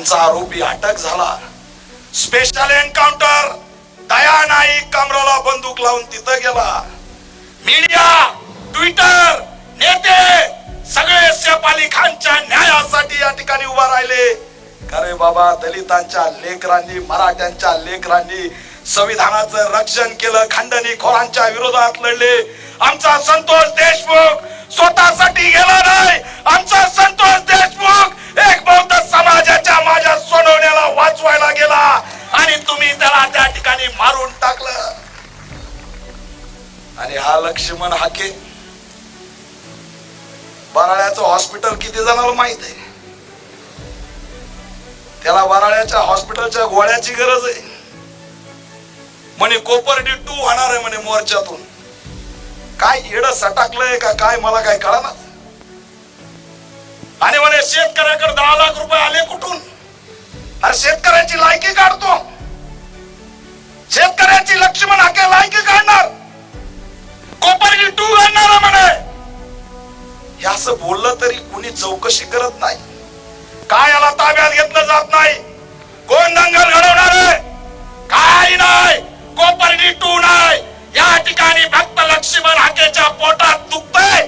त्यांचा आरोपी अटक झाला. स्पेशल एन्काउंटर दया नाईक कमराला बंदूक लावून तिथं गेला. मीडिया ट्विटर नेते सगळे सेफ अली खानच्या न्यायासाठी या ठिकाणी उभा राहिले. अरे बाबा दलितांच्या लेकरांनी मराठ्यांच्या लेकरांनी संविधानाचं रक्षण केलं खंडणी खोरांच्या विरोधात लढले. आमचा संतोष देशमुख स्वतःसाठी गेला. बराळ्याचं हॉस्पिटल किती जणांना माहीत आहे? त्याला वराळ्याच्या हॉस्पिटलच्या गोळ्याची गरज आहे. म्हणे कोपर्डी टू होणार आहे म्हणे मोर्चातून. काय येड सटाकलंय का काय मला काय कळणार? आणि म्हणे शेतकऱ्याकडे दहा लाख रुपये आले कुठून? अरे शेतकऱ्याची लायकी काढतो. शेतकऱ्याची लक्ष्मी चौकशी करत नाही. काय याला ताब्यात घेतलं जात नाही? कोण दंगल घडवणार आहे? काय नाही? कोपर्डी टू नाही. या ठिकाणी भक्त लक्ष्मण हाकेच्या पोटात दुखतंय.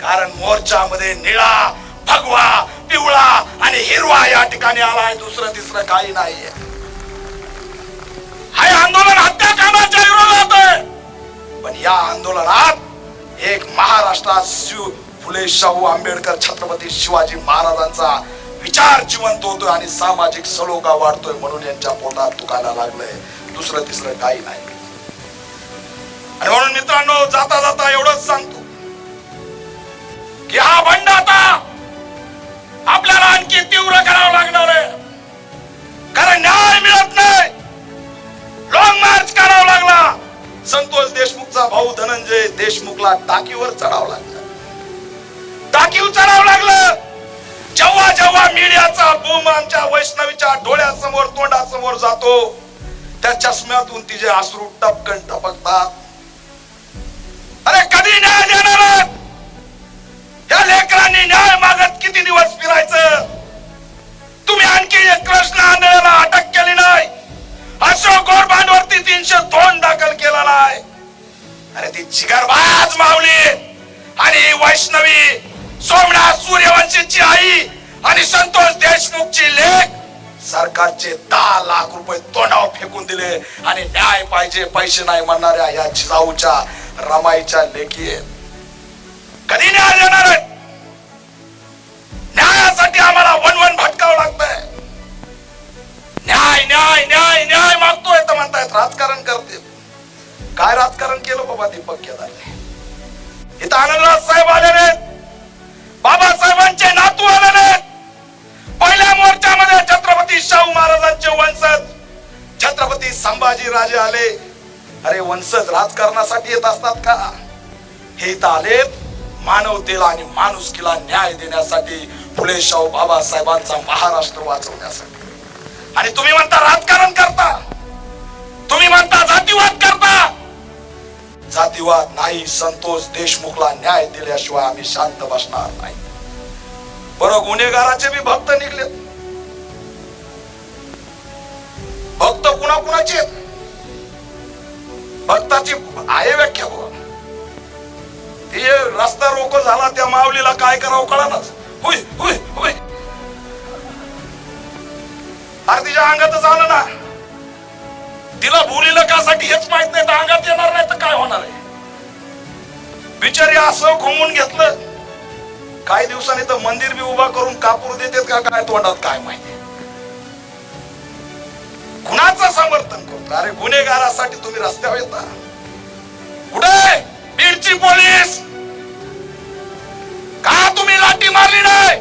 कारण मोर्चामध्ये निळा भगवा पिवळा आणि हिरवा या ठिकाणी आलाय. दुसरं तिसरं काही नाहीये. हे आंदोलन हत्याकांडाच्या विरोधात आहे. पण या आंदोलनात एक महाराष्ट्रात शिव फुले शाहू आंबेडकर छत्रपती शिवाजी महाराजांचा विचार जिवंत होतोय आणि सामाजिक सलोखा वाढतोय म्हणून यांच्या पोटात दुखायला लागलंय. दुसरं तिसरं काही नाही. आणि म्हणून मित्रांनो जाता जाता एवढंच सांगतो की हा बंड आता आपल्याला आणखी तीव्र करावं लागणार आहे. कारण न्याय मिळत नाही. लॉंग मार्च करावा लागला. संतोष देशमुखचा भाऊ धनंजय देशमुखला टाकीवर चढावं लागला. जेव्हा मीडियाचा बूम आमच्या वैष्णवीच्या डोळ्यासमोर तोंडासमोर जातो त्या चष्म्यातून तिचे अश्रू टपकन टपकतात. अरे कधी न्याय देणार या लेकरांनी न्याय मागत किती दिवस फिरायचं? तुम्ही आणखी कृष्ण आंधळ्याला अटक केली नाही. अशोक गोरबांडवरती तीनशे दोन दाखल केला नाही. अरे ती जिगरबाज मावली आणि वैष्णवी सोमनाथ सूर्यवंशीची आई आणि संतोष देशमुखची लेख सरकारचे दहा लाख रुपये तोंडावर फेकून दिले आणि न्याय पाहिजे पैसे नाही म्हणणाऱ्या या जिजाऊच्या रमाईच्या लेखी कधी न्याय देणार आहे न्यायासाठी आम्हाला वनवन भटकावं लागतंय. न्याय न्याय न्याय न्याय मागतोय तर म्हणतायत राजकारण करते काय राजकारण केलं बाबा दीपक केदारने? इथं आनंदराज साहेब आले नाहीत बाबासाहेबांचे नातू आले संभाजी राजे आले. अरे वंशज राजकारणासाठी येत असतात का? हे इथं आलेत मानवतेला आणि माणुसकीला न्याय देण्यासाठी फुले शाहू बाबासाहेबांचा महाराष्ट्र वाचवण्यासाठी. आणि तुम्ही म्हणता राजकारण करता. तुम्ही म्हणता जातीवाद करता. जातीवाद नाही संतोष देशमुखला न्याय दिल्याशिवाय आम्ही शांत बसणार नाही. बरं गुन्हेगाराचे बी भक्त निघलेत. भक्त कुणा आहेत? भक्ताची आहे व्याख्या बुवा. ते रस्ता रोको झाला त्या माऊलीला काय करावं कळानच हुय होय हुय अरे तिच्या अंगातच आलं ना. तिला बोलीलं कासाठी हेच माहीत नाही तर अंगात येणार नाही तर काय होणार आहे? बिचारी असं घुमून घेतलं. काही दिवसांनी तर मंदिर बी उभा करून कापूर देतात का काय तोंडात काय माहिती? कुणाचं समर्थन करतो? अरे गुन्हेगारासाठी तुम्ही रस्त्यावर येता. कुठे? बीडची पोलीस! का तुम्ही लाठी मारली नाही?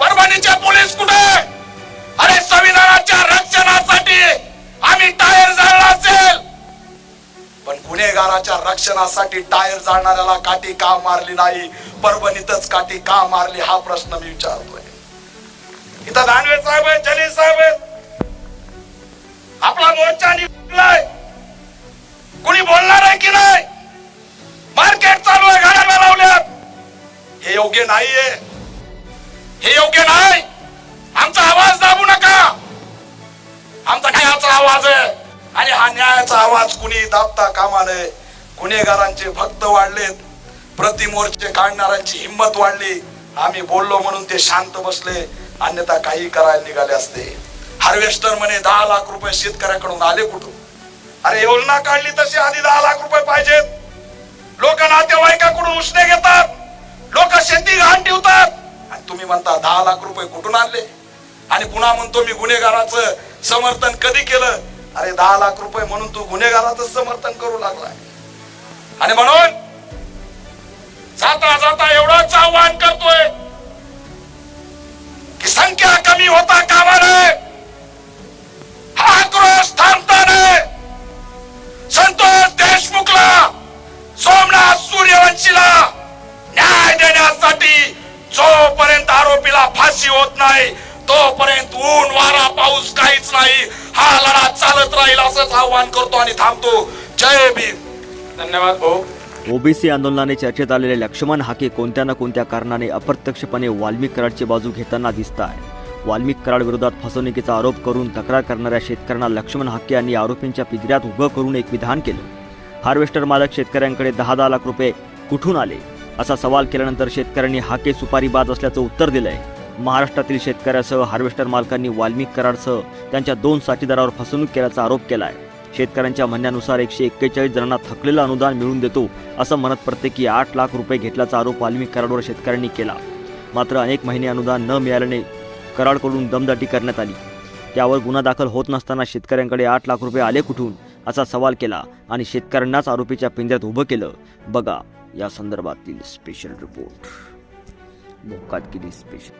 परभणीच्या पोलीस कुठे? अरे संविधानाच्या रक्षणासाठी आम्ही टायर जाळला असेल. पण गुन्हेगाराच्या रक्षणासाठी टायर जाळणाऱ्याला काठी का मारली नाही? परभणीतच काठी का मारली? हा प्रश्न मी विचारतोय. इथं दानवे साहेब आहेत जलील साहेब आहेत. मोर्चा निघलाय. कुणी बोलणार आहे की नाही? मार्केट चालू आहे गाड्या लावल्यात. हे योग्य नाहीये. हे योग्य नाही. आमचा आवाज दाबू नका. आमचा न्यायाचा आवाज आहे. आणि हा न्यायाचा आवाज कुणी दाबता कामा नये. गुन्हेगारांचे भक्त वाढलेत. प्रतिमोर्चे काढणाऱ्यांची हिंमत वाढली. आम्ही बोललो म्हणून ते शांत बसले. अन्यथा काही करायला निघाले असते. हार्वेस्टर म्हणे दहा लाख रुपये शेतकऱ्याकडून आले कुठून? अरे योजना काढली तशी आधी दहा लाख रुपये पाहिजेत. लोक नातेवाईकाकडून उष्णे घेतात. लोक शेती घाण ठेवतात. आणि तुम्ही म्हणता दहा लाख रुपये कुठून आणले? आणि पुन्हा म्हणतो मी गुन्हेगाराचं समर्थन कधी केलं? अरे दहा लाख रुपये म्हणून तू गुन्हेगाराचं समर्थन करू लागलाय. आणि म्हणून जाता जाता एवढंच आव्हान कर सूर्यवंशीला न्याय देण्यासाठी जोपर्यंत आरोपीला फाशी होत नाही तोपर्यंत ऊन वारा पाऊस काहीच नाही. हा लढा चालत राहील असंच आव्हान करतो आणि थांबतो. जय भीम. धन्यवाद भाऊ. ओबीसी आंदोलनाने चर्चेत आलेले लक्ष्मण हाके कोणत्या ना कोणत्या कारणाने अप्रत्यक्षपणे वाल्मिक कराडची बाजू घेताना दिसत आहे वाल्मिक कराड विरोधात फसवणुकीचा आरोप करून तक्रार करणाऱ्या शेतकऱ्यांना लक्ष्मण हाके यांनी आरोपींच्या पिंजऱ्यात उभं करून एक विधान केलं. हार्वेस्टर मालक शेतकऱ्यांकडे दहा दहा लाख रुपये कुठून आले? असा सवाल केल्यानंतर शेतकऱ्यांनी हाके सुपारीबाज असल्याचं उत्तर दिलंय. महाराष्ट्रातील शेतकऱ्यासह हार्वेस्टर मालकांनी वाल्मिक कराडसह त्यांच्या दोन साथीदारावर फसवणूक केल्याचा आरोप केलाय. शेतकऱ्यांच्या म्हणण्यानुसार एकशे एक्केचाळीस जणांना थकलेलं अनुदान मिळून देतो असं म्हणत प्रत्येकी आठ लाख रुपये घेतल्याचा आरोप वाल्मिक कराडवर शेतकऱ्यांनी केला. मात्र अनेक महिने अनुदान न मिळाल्याने कराडकडून दमदाटी करण्यात आली. त्यावर गुन्हा दाखल होत नसताना शेतकऱ्यांकडे आठ लाख रुपये आले कुठून असा सवाल केला आणि शेतकऱ्यांनाच आरोपीच्या पिंजऱ्यात उभं केलं. बघा. या संदर्भातील स्पेशल रिपोर्ट भोकातगिरी स्पेशल